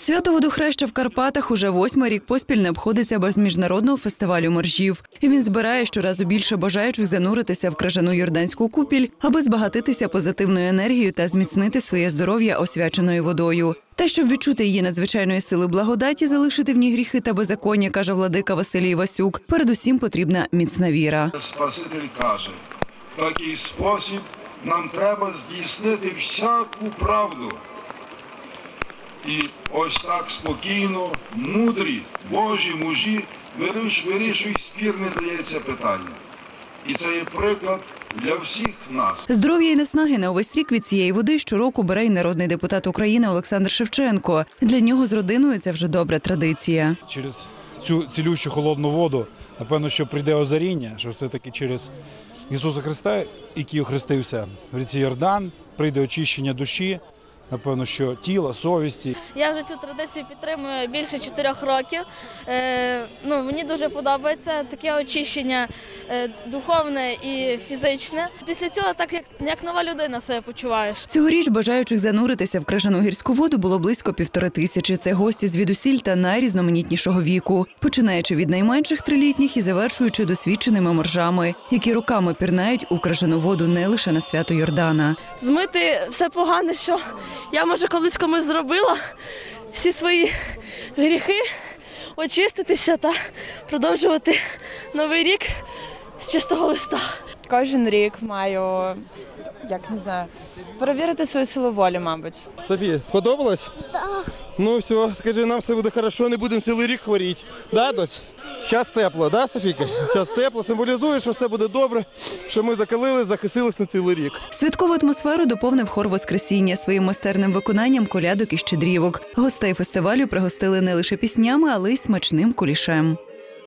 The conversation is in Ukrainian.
Свято водохреща в Карпатах уже восьмий рік поспіль не обходиться без міжнародного фестивалю моржів. І він збирає щоразу більше бажаючих зануритися в крижану юрданську купіль, аби збагатитися позитивною енергією та зміцнити своє здоров'я освяченою водою. Та щоб відчути її надзвичайної сили благодаті, залишити в ній гріхи та беззаконня, каже владика Василій Васюк. Передусім потрібна міцна віра. Спаситель каже, в такий спосіб нам треба здійснити всяку правду. І ось так спокійно, мудрі, Божі мужі вирішують спірне, здається, питання. І це є приклад для всіх нас. Здоров'я і наснаги на увесь рік від цієї води щороку бере й народний депутат України Олександр Шевченко. Для нього з родиною це вже добра традиція. через цю цілющу холодну воду, напевно, що прийде озаріння, що все-таки через Ісуса Христа, який охрестився в ріці Йордан, прийде очищення душі, напевно, що тіла, совісті. Я вже цю традицію підтримую більше чотирьох років. Е, ну, мені дуже подобається таке очищення духовне і фізичне. Після цього так як, як нова людина себе почуваєш. Цьогоріч бажаючих зануритися в крижану гірську воду було близько півтори тисячі. Це гості звідусіль та найрізноманітнішого віку, починаючи від найменших трилітніх і завершуючи досвідченими моржами, які руками пірнають у крижану воду не лише на свято Йордана. Змити все погане, що я може колись комусь зробила, всі свої гріхи, очиститися та продовжувати новий рік з чистого листа. Кожен рік маю, як не знаю, перевірити свою силу волі, мабуть. Софія, сподобалось? Так. Ну все, скажи, нам все буде хорошо, не будемо цілий рік хворіти. Да, доць? Зараз тепло, да, Софійка? Зараз тепло, символізує, що все буде добре, що ми закалили, захистились на цілий рік. Святкову атмосферу доповнив хор Воскресіння своїм майстерним виконанням колядок і щедрівок. Гостей фестивалю пригостили не лише піснями, але й смачним кулішем.